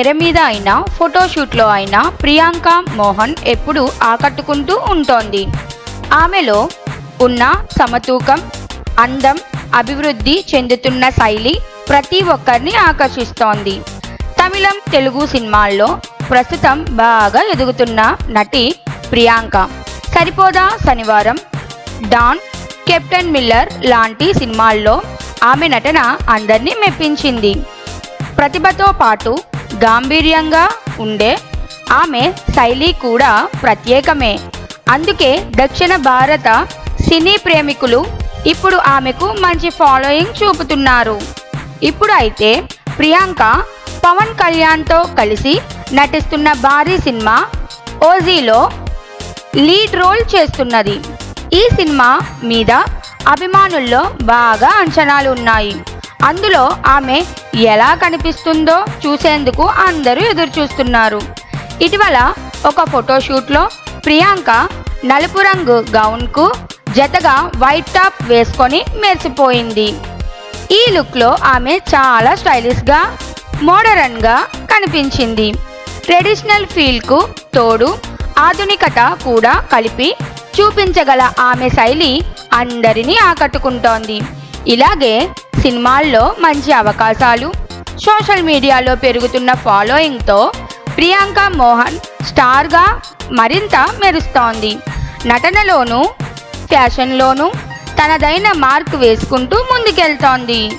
తెర మీద అయినా ఫోటోషూట్లో అయినా ప్రియాంక మోహన్ ఎప్పుడూ ఆకట్టుకుంటూ ఉంటోంది. ఆమెలో ఉన్న సమతూకం అందం అభివృద్ధి చెందుతున్న శైలి ప్రతి ఒక్కరిని ఆకర్షిస్తోంది. తమిళం తెలుగు సినిమాల్లో ప్రస్తుతం బాగా ఎదుగుతున్న నటి ప్రియాంక. సరిపోదా శనివారం డాన్ కెప్టెన్ మిల్లర్ లాంటి సినిమాల్లో ఆమె నటన అందరినీ మెప్పించింది. ప్రతిభతో పాటు గాంభీర్యంగా ఉండే ఆమె శైలి కూడా ప్రత్యేకమే. అందుకే దక్షిణ భారత సినీ ప్రేమికులు ఇప్పుడు ఆమెకు మంచి ఫాలోయింగ్ చూపుతున్నారు. ఇప్పుడు అయితే ప్రియాంక పవన్ కళ్యాణ్తో కలిసి నటిస్తున్న భారీ సినిమా ఓజీలో లీడ్ రోల్ చేస్తున్నది. ఈ సినిమా మీద అభిమానుల్లో బాగా అంచనాలు ఉన్నాయి. అందులో ఆమె ఎలా కనిపిస్తుందో చూసేందుకు అందరూ ఎదురు చూస్తున్నారు ఇటీవల ఒక ఫోటోషూట్లో ప్రియాంక నలుపు రంగు గౌన్కు జతగా వైట్ టాప్ వేసుకొని మెరిసిపోయింది. ఈ లుక్లో ఆమె చాలా స్టైలిష్గా మోడరన్గా కనిపించింది. ట్రెడిషనల్ ఫీల్కు తోడు ఆధునికత కూడా కలిపి చూపించగల ఆమె శైలి అందరినీ ఆకట్టుకుంటోంది. ఇలాగే సినిమాల్లో మంచి అవకాశాలు. సోషల్ మీడియాలో పెరుగుతున్న ఫాలోయింగ్తో ప్రియాంక మోహన్ స్టార్గా మరింత మెరుస్తోంది. నటనలోనూ ఫ్యాషన్లోనూ తనదైన మార్క్ వేసుకుంటూ ముందుకెళ్తోంది.